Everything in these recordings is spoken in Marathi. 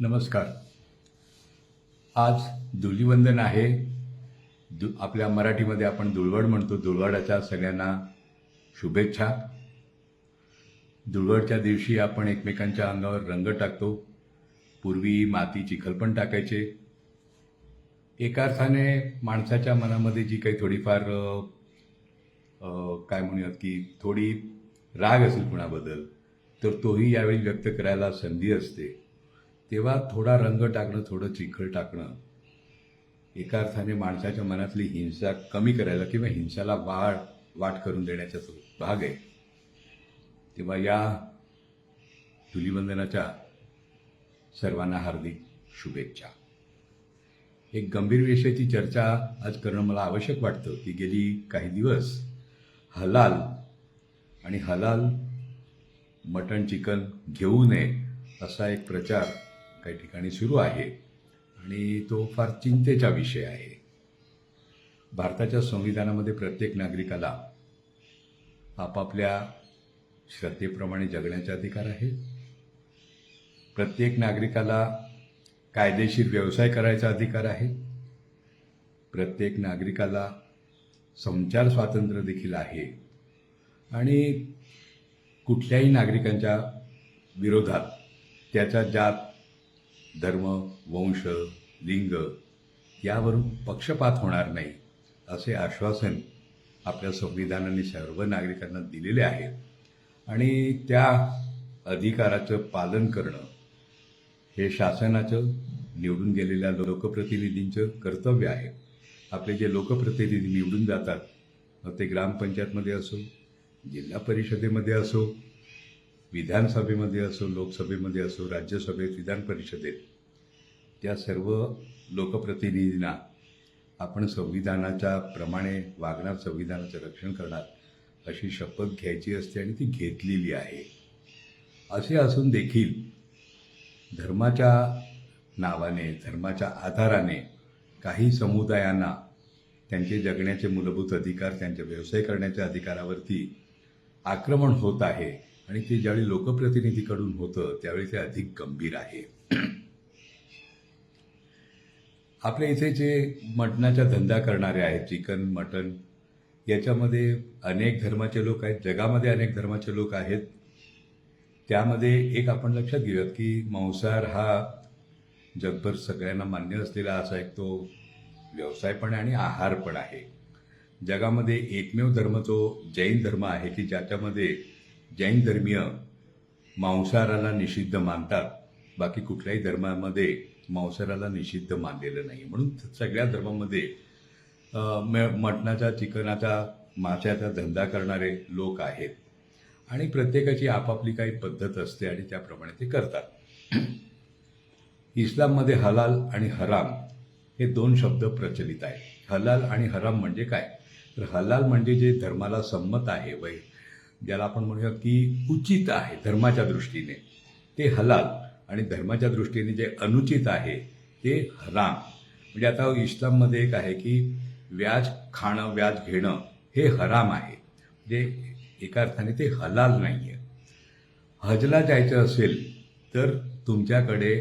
नमस्कार. आज धुलीवंदन आहे. दु आपल्या मराठीमध्ये आपण दुळवड म्हणतो. दुळवडाच्या सगळ्यांना शुभेच्छा. दुळवडच्या दिवशी आपण एकमेकांच्या अंगावर रंग टाकतो. पूर्वी माती चिखल पण टाकायचे. एका अर्थाने माणसाच्या मनामध्ये जी काही थोडीफार काय म्हणूयात की थोडी राग असेल कुणाबद्दल तर तोही यावेळी व्यक्त करायला संधी असते. तेव्हा थोडा रंग टाकणं थोडं चिखल टाकणं एका अर्थाने माणसाच्या मनातली हिंसा कमी करायला किंवा हिंसाला वाढ वाट करून देण्याचा तो भाग आहे तेव्हा या धुलीवंदनाच्या सर्वांना हार्दिक शुभेच्छा. एक गंभीर विषयाची चर्चा आज करणं मला आवश्यक वाटतं की गेली काही दिवस हलाल आणि हलाल मटण चिकन घेऊ नये असा एक प्रचार काही ठिकाणी सुरू आहे आणि तो फार चिंतेचा विषय आहे. भारताच्या संविधानामध्ये प्रत्येक नागरिकाला आपापल्या श्रद्धेप्रमाणे जगण्याचा अधिकार आहे प्रत्येक नागरिकाला कायदेशीर व्यवसाय करायचा अधिकार आहे. प्रत्येक नागरिकाला संचार स्वातंत्र्य देखील आहे. आणि कुठल्याही नागरिकांच्या विरोधात त्याचा जात धर्म वंश लिंग यावरून पक्षपात होणार नाही असे आश्वासन आपल्या संविधानाने सर्व नागरिकांना दिलेले आहे आणि त्या अधिकाराचं पालन करणं हे शासनाचं निवडून गेलेल्या लोकप्रतिनिधींचं कर्तव्य आहे. आपले जे लोकप्रतिनिधी निवडून जातात मग ते ग्रामपंचायतमध्ये असो जिल्हा परिषदेमध्ये असो विधानसभेमध्ये असो लोकसभेमध्ये असो राज्यसभेत विधान परिषदेत त्या सर्व लोकप्रतिनिधींना आपण संविधानाच्या प्रमाणे वागणार संविधानाचं रक्षण करणार अशी शपथ घ्यायची असते आणि ती घेतलेली आहे. असे असून देखील धर्माच्या नावाने धर्माच्या आधाराने काही समुदायांना त्यांचे जगण्याचे मूलभूत अधिकार त्यांचे व्यवसाय करण्याच्या अधिकारावरती आक्रमण होत आहे. आणि ते ज्यावेळी लोकप्रतिनिधीकडून होतं त्यावेळी ते अधिक गंभीर आहे. आपल्या इथे जे मटणाचा धंदा करणारे आहेत चिकन मटण याच्यामध्ये अनेक धर्माचे लोक आहेत जगामध्ये अनेक धर्माचे लोक आहेत. त्यामध्ये एक आपण लक्षात घेऊयात की मांसाहार हा जगभर सगळ्यांना मान्य असलेला असा एक तो व्यवसाय पण आहे आणि आहार पण आहे. जगामध्ये एकमेव धर्म तो जैन धर्म आहे की ज्याच्यामध्ये जैन धर्मीय मांसाहाराला निषिद्ध मानतात. बाकी कुठल्याही धर्मामध्ये मांसाहाराला निषिद्ध मानलेलं नाही. म्हणून सगळ्या धर्मामध्ये म- मटणाचा चिकनाचा माशाचा धंदा करणारे लोक आहेत. आणि प्रत्येकाची आपापली काही पद्धत असते आणि त्याप्रमाणे ते करतात. इस्लाममध्ये हलाल आणि हराम हे दोन शब्द प्रचलित आहेत. हलाल आणि हराम म्हणजे काय? तर हलाल म्हणजे जे धर्माला संमत आहे वै ज्याला आपण म्हणूया की उचित आहे धर्माच्या दृष्टीने. ते हलाल आणि धर्माच्या दृष्टीने जे अनुचित आहे ते हराम. म्हणजे आता इस्लाममध्ये एक आहे की व्याज खाणं व्याज घेणं हे हराम आहे. म्हणजे एका अर्थाने ते हलाल नाही आहे हजला जायचं असेल तर तुमच्याकडे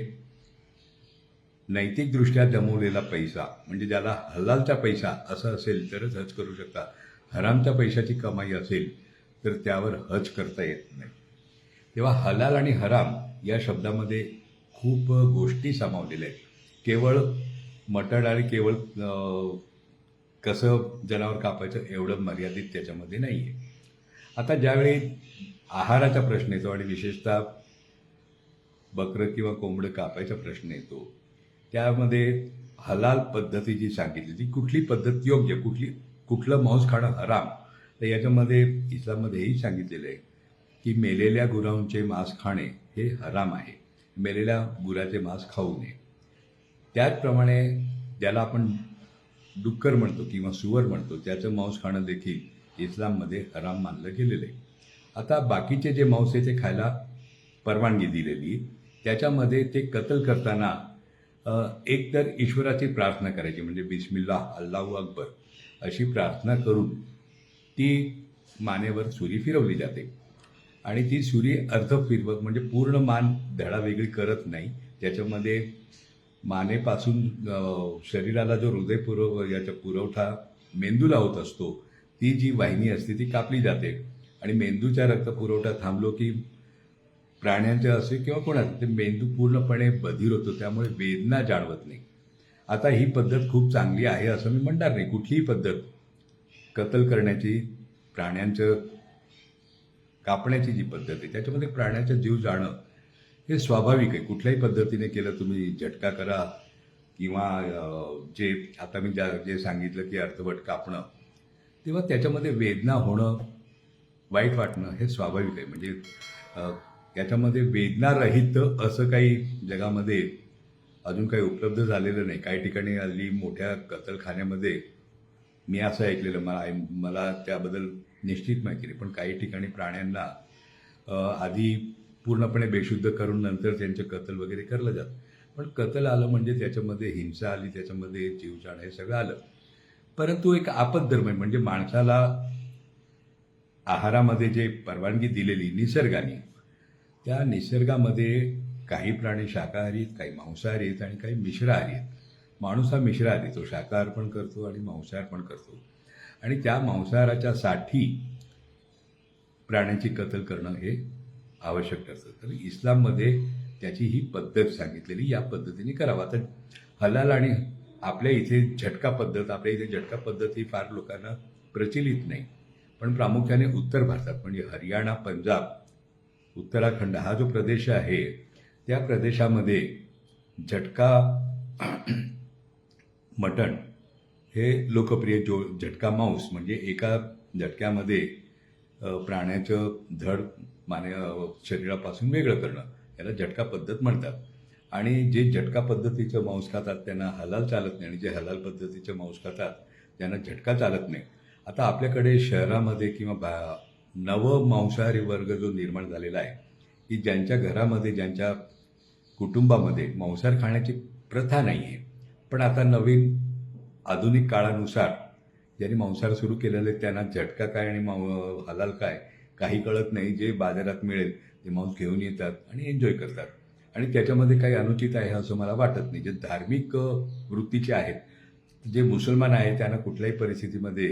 नैतिकदृष्ट्या जमवलेला पैसा म्हणजे ज्याला हलालचा पैसा असं असेल तरच हज करू शकता. हरामच्या पैशाची कमाई असेल तर त्यावर हज करता येत नाही. तेव्हा हलाल आणि हराम या शब्दामध्ये खूप गोष्टी सामावलेल्या आहेत. केवळ मटण आणि केवळ कसं जनावर कापायचं एवढं मर्यादित त्याच्यामध्ये नाही आहे आता ज्यावेळी आहाराचा प्रश्न येतो आणि विशेषतः बकरं किंवा कोंबडं कापायचा प्रश्न येतो त्यामध्ये हलाल पद्धती जी सांगितली ती कुठली पद्धत योग्य? कुठली कुठलं मांस खाणं हराम? तर याच्यामध्ये इस्लाममध्येही सांगितलेलं आहे की मेलेल्या गुरांचे मांस खाणे हे हराम आहे. मेलेल्या गुराचे मांस खाऊ नये. त्याचप्रमाणे ज्याला आपण डुक्कर म्हणतो किंवा सुवर म्हणतो त्याचं मांस खाणं देखील इस्लाममध्ये हराम मानलं गेलेलं आहे. आता बाकीचे जे मांस आहे ते खायला परवानगी दिलेली त्याच्यामध्ये ते कत्ल करताना एकतर एक तर ईश्वराची प्रार्थना करायची म्हणजे बिस्मिल्ला अल्लाहू अकबर अशी प्रार्थना करून ती मानेवर सुरी फिरवली जाते. आणि ती सुरी अर्ध फिरवत म्हणजे पूर्ण मान धडा वेगळी करत नाही. ज्याच्यामध्ये मानेपासून शरीराला जो हृदय पुरव याचा पुरवठा मेंदूला होत असतो ती जी वाहिनी असते ती कापली जाते. आणि मेंदूचा रक्तपुरवठा थांबलो की प्राण्यांचे असे किंवा कोणाचं ते मेंदू पूर्णपणे बधीर होतो त्यामुळे वेदना जाणवत नाही. आता ही पद्धत खूप चांगली आहे असं मी म्हणणार नाही. कुठलीही पद्धत कत्ल करण्याची प्राण्यांचं कापण्याची जी पद्धत आहे त्याच्यामध्ये प्राण्याचा जीव जाणं हे स्वाभाविक आहे. कुठल्याही पद्धतीने केलं तुम्ही झटका करा किंवा जे आता मी ज्या जे सांगितलं की अर्धवट कापणं तेव्हा त्याच्यामध्ये वेदना होणं वाईट वाटणं हे स्वाभाविक आहे. म्हणजे त्याच्यामध्ये वेदनारहित असं काही जगामध्ये अजून काही उपलब्ध झालेलं नाही. काही ठिकाणी हल्ली मोठ्या कतलखान्यामध्ये मी असं ऐकलेलं मला मला त्याबद्दल निश्चित माहिती नाही पण काही ठिकाणी प्राण्यांना आधी पूर्णपणे बेशुद्ध करून नंतर त्यांचे कत्ल वगैरे करलं जातं. पण कत्ल आलं म्हणजे त्याच्यामध्ये हिंसा आली त्याच्यामध्ये जीवजाण हे सगळं आलं. परंतु एक आपद्धर्म आहे म्हणजे माणसाला आहारामध्ये जे परवानगी दिलेली निसर्गाने त्या निसर्गामध्ये काही प्राणी शाकाहारी आहेत काही मांसाहारी आहेत आणि काही मिश्राहारी आहेत. माणूस हा मिश्राहारी तो शाकाहार पण करतो आणि मांसाहार पण करतो. आणि त्या मांसाहाराच्या साठी प्राण्याची कत्ल करणं हे आवश्यक ठरतं. तर इस्लाममध्ये त्याची ही पद्धत सांगितलेली या पद्धतीने करावा. तर हलाल आणि आपल्या इथे झटका पद्धत आपल्या इथे झटका पद्धत ही फार लोकांना प्रचलित नाही. पण प्रामुख्याने उत्तर भारतात म्हणजे हरियाणा पंजाब उत्तराखंड हा जो प्रदेश आहे त्या प्रदेशामध्ये झटका मटण हे लोकप्रिय जो झटका मांस म्हणजे एका झटक्यामध्ये प्राण्याचं धड माने शरीरापासून वेगळं करणं याला झटका पद्धत म्हणतात. आणि जे झटका पद्धतीचं मांस खातात त्यांना हलाल चालत नाही आणि जे हलाल पद्धतीचं मांस खातात त्यांना झटका चालत नाही. आता आपल्याकडे शहरामध्ये किंवा बा नव मांसाहारी वर्ग जो निर्माण झालेला आहे की ज्यांच्या घरामध्ये ज्यांच्या कुटुंबामध्ये मांसाहार खाण्याची प्रथा नाही आहे पण आता नवीन आधुनिक काळानुसार ज्यांनी मांसाहार सुरू केलेले आहेत, त्यांना झटका काय आणि मां हलाल काय काही कळत नाही. जे बाजारात मिळेल ते मांस घेऊन येतात आणि एन्जॉय करतात. आणि त्याच्यामध्ये काही अनुचित आहे असं मला वाटत नाही. जे धार्मिक वृत्तीचे आहेत जे मुसलमान आहेत त्यांना कुठल्याही परिस्थितीमध्ये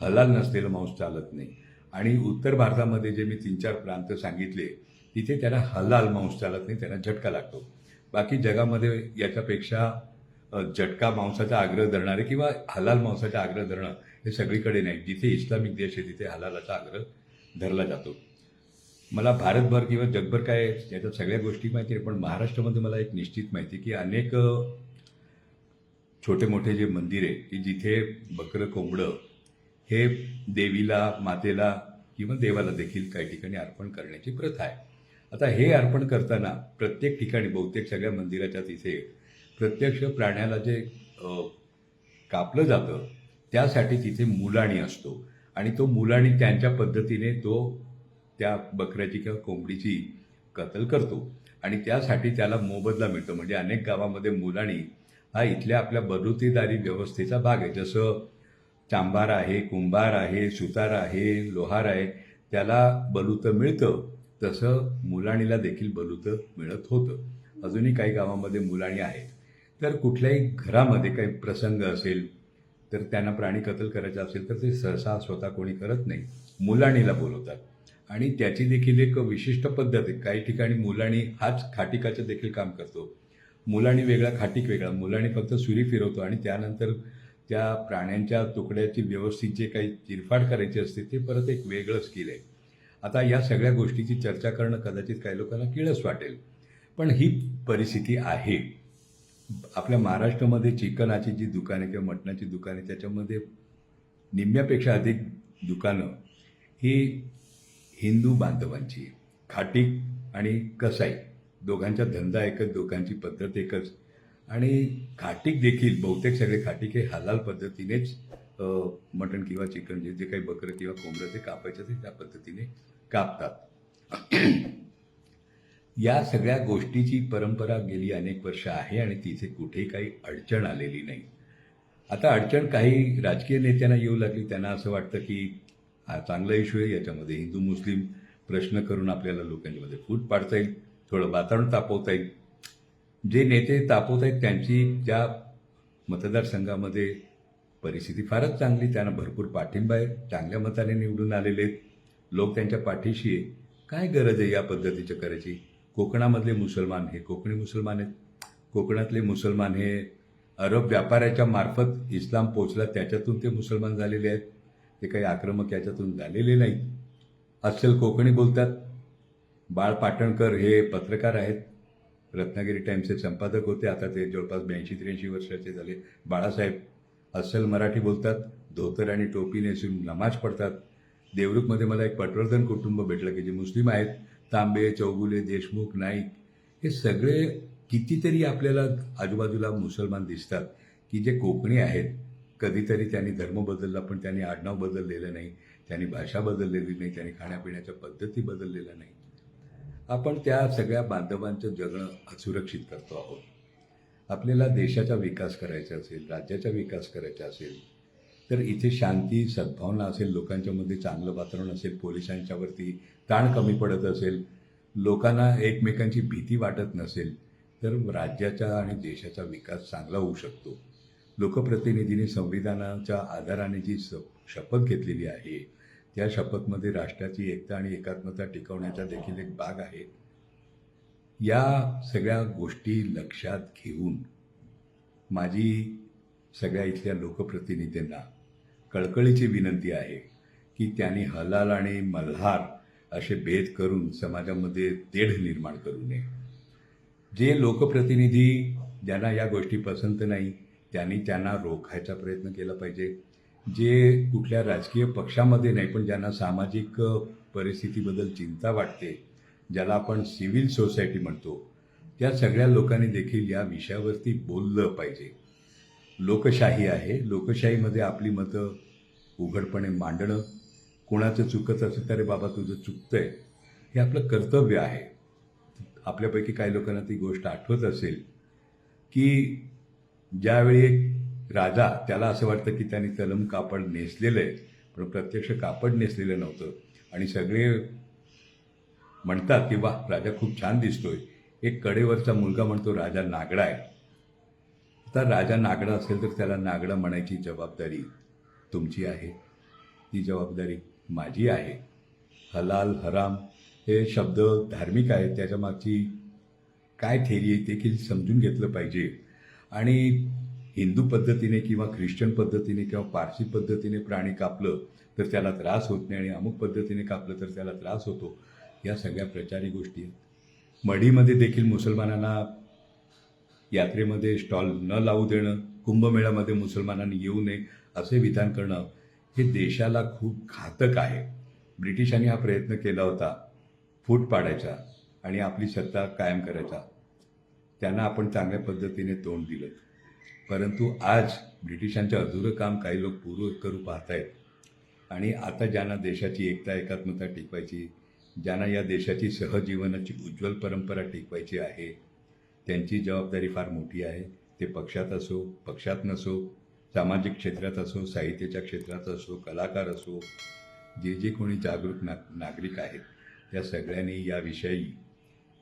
हलाल नसलेलं मांस चालत नाही. आणि उत्तर भारतामध्ये जे मी तीन चार प्रांत सांगितले तिथे त्यांना हलाल मांस चालत नाही त्यांना झटका लागतो. बाकी जगामध्ये याच्यापेक्षा झटका मांसाचा आग्रह धरणारे किंवा हलाल मांसाचा आग्रह धरणं हे सगळीकडे नाही. जिथे इस्लामिक देश आहे तिथे हलालाचा आग्रह धरला जातो. मला भारतभर किंवा जगभर काय याच्या सगळ्या गोष्टी माहिती आहे पण महाराष्ट्रामध्ये मला एक निश्चित माहिती आहे की अनेक छोटे मोठे जे मंदिर आहे की जिथे बकरं कोंबडं हे देवीला मातेला किंवा देवाला देखील काही ठिकाणी अर्पण करण्याची प्रथा आहे. आता हे अर्पण करताना प्रत्येक ठिकाणी बहुतेक सगळ्या मंदिराच्या तिथे प्रत्यक्ष प्राण्याला जे कापलं जातं त्यासाठी तिथे मुलाणी असतो. आणि तो मुलाणी त्यांच्या पद्धतीने तो त्या बकऱ्याची किंवा कोंबडीची कत्तल करतो. आणि त्यासाठी त्याला मोबदला मिळतो. म्हणजे अनेक गावामध्ये मुलाणी हा इथल्या आपल्या बलुतेदारी व्यवस्थेचा भाग आहे. जसं चांभार आहे कुंभार आहे सुतार आहे लोहार आहे त्याला बलुतं मिळतं. तसं मुलाणीला देखील बलुतं मिळत होतं. अजूनही काही गावामध्ये मुलाणी आहेत. तर कुठल्याही घरामध्ये काही प्रसंग असेल तर त्यांना प्राणी कत्ल करायचा असेल तर ते सहसा स्वतः कोणी करत नाही. मुलाणीला बोलवतात. आणि त्याची देखील एक विशिष्ट पद्धत आहे. काही ठिकाणी मुलाणी हाच खाटिकाचं देखील काम करतो. मुलाणी वेगळा खाटिक वेगळा. मुलाणी फक्त सुरी फिरवतो आणि त्यानंतर त्या प्राण्यांच्या तुकड्याची व्यवस्थित जे काही चिरफाड करायची असते ते परत एक वेगळं स्किल आहे. आता या सगळ्या गोष्टीची चर्चा करणं कदाचित काही लोकांना किळस वाटेल. पण ही परिस्थिती आहे. आपल्या महाराष्ट्रामध्ये चिकनाची जी दुकाने किंवा मटणाची दुकाने त्याच्यामध्ये निम्म्यापेक्षा अधिक दुकानं ही हिंदू बांधवांची खाटीक आणि कसाई दोघांचा धंदा एकच दोघांची पद्धत एकच. आणि खाटीक देखील बहुतेक सगळे खाटीक हे हलाल पद्धतीनेच मटण किंवा चिकन जे जे काही बकरं किंवा कोंबडं ते कापायचं ते त्या पद्धतीने कापतात. या सगळ्या गोष्टीची परंपरा गेली अनेक वर्ष आहे आणि तिथे कुठेही काही अडचण आलेली नाही. आता अडचण काही राजकीय नेत्यांना येऊ लागली. त्यांना असं वाटतं की हा चांगला इश्यू आहे याच्यामध्ये हिंदू मुस्लिम प्रश्न करून आपल्याला लोकांच्यामध्ये फूट पाडता येईल थोडं वातावरण तापवता येईल. जे नेते तापवत आहेत त्यांची त्या मतदारसंघामध्ये परिस्थिती फारच चांगली. त्यांना भरपूर पाठिंबा आहे. चांगल्या मताने निवडून आलेले आहेत. लोक त्यांच्या पाठीशी आहे. काय गरज आहे या पद्धतीच्या करायची? कोकणामधले मुसलमान हे कोकणी मुसलमान आहेत. कोकणातले मुसलमान हे अरब व्यापाऱ्याच्या मार्फत इस्लाम पोचला त्याच्यातून ते मुसलमान झालेले आहेत. ते काही आक्रमक याच्यातून झालेले नाही. अस्सल कोकणी बोलतात. बाळ पाटणकर हे पत्रकार आहेत. रत्नागिरी टाईम्सचे संपादक होते. आता ते जवळपास ब्याऐंशी त्र्याऐंशी वर्षाचे झाले. बाळासाहेब अस्सल मराठी बोलतात. धोतर आणि टोपी नेसून नमाज पडतात देवरुखमध्ये मला एक पटवर्धन कुटुंब भेटलं की जे मुस्लिम आहेत. तांबे चौगुले देशमुख नाईक हे सगळे कितीतरी आपल्याला आजूबाजूला मुसलमान दिसतात की जे कोकणी आहेत. कधीतरी त्यांनी धर्म बदलला पण त्यांनी आडनाव बदललेलं नाही. त्यांनी भाषा बदललेली नाही. त्यांनी खाण्यापिण्याच्या पद्धती बदललेल्या नाही. आपण त्या सगळ्या बांधवांचं जगणं असुरक्षित करतो आहोत. आपल्याला देशाचा विकास करायचा असेल राज्याचा विकास करायचा असेल तर इथे शांती सद्भावना असेल लोकांच्यामध्ये चांगलं वातावरण असेल पोलिसांच्यावरती ताण कमी पडत असेल लोकांना एकमेकांची भीती वाटत नसेल तर राज्याचा आणि देशाचा विकास चांगला होऊ शकतो. लोकप्रतिनिधींनी संविधानाच्या आधाराने जी शपथ घेतलेली आहे त्या शपथमध्ये राष्ट्राची एकता आणि एकात्मता टिकवण्याचा देखील एक भाग आहे. या सगळ्या गोष्टी लक्षात घेऊन माझी सगळ्या इथल्या लोकप्रतिनिधींना कळकळीची विनंती आहे की त्यांनी हलाल आणि मल्हार असे भेद करून समाजामध्ये तेढ निर्माण करू नये. जे लोकप्रतिनिधी ज्यांना या गोष्टी पसंत नाही त्यांनी त्यांना रोखायचा प्रयत्न केला पाहिजे. जे कुठल्या राजकीय पक्षामध्ये नाही पण ज्यांना सामाजिक परिस्थितीबद्दल चिंता वाटते ज्याला आपण सिव्हिल सोसायटी म्हणतो त्या सगळ्या लोकांनी देखील या विषयावरती बोललं पाहिजे. लोकशाही आहे. लोकशाहीमध्ये आपली मतं उघडपणे मांडणं कोणाचं चुकत असेल तर बाबा तुझं चुकतंय. हे आपलं कर्तव्य आहे. आपल्यापैकी काही लोकांना ती गोष्ट आठवत असेल की ज्यावेळी एक राजा त्याला असं वाटतं की त्यांनी तलम कापड नेसलेलं आहे पण प्रत्यक्ष कापड नेसलेलं नव्हतं. आणि सगळे म्हणतात की वा राजा खूप छान दिसतोय. एक कडेवरचा मुलगा म्हणतो राजा नागडा आहे. आता राजा नागडा असेल तर त्याला नागडा म्हणायची जबाबदारी तुमची आहे. ती जबाबदारी माझी आहे. हलाल हराम हे शब्द धार्मिक आहेत. त्याच्या मागची काय थेरी आहे देखील समजून घेतलं पाहिजे. आणि हिंदू पद्धतीने किंवा ख्रिश्चन पद्धतीने किंवा पारसी पद्धतीने प्राणी कापलं तर त्याला त्रास होत नाही आणि अमुक पद्धतीने कापलं तर त्याला त्रास होतो. या सगळ्या प्रचारी गोष्टी आहेत. मढीमध्ये देखील मुसलमानांना यात्रेमध्ये स्टॉल न लावू देणं कुंभमेळ्यामध्ये मुसलमानांनी येऊ नये असे विधान करणं हे देशाला खूप घातक आहे. ब्रिटिशांनी हा प्रयत्न केला होता. फूट पाडायचा आणि आपली सत्ता कायम करायचा. त्यांना आपण चांगल्या पद्धतीने तोंड दिलं. परंतु आज ब्रिटिशांच्या अधुरं काम काही लोक पूर्व करू पाहत आहेत आणि आता ज्यांना देशाची एकता एकात्मता टिकवायची ज्यांना या देशाची सहजीवनाची उज्ज्वल परंपरा टिकवायची आहे त्यांची जबाबदारी फार मोठी आहे. ते पक्षात असो पक्षात नसो सामाजिक क्षेत्रात असो साहित्याच्या क्षेत्रात असो कलाकार असो जे जे कोणी जागरूक ना नागरिक आहेत त्या सगळ्यांनी याविषयी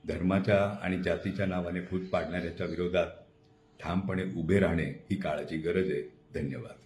धर्माच्या आणि जातीच्या नावाने फूट पाडणाऱ्याच्या विरोधात ठामपणे उभे राहणे ही काळाची गरज आहे. धन्यवाद.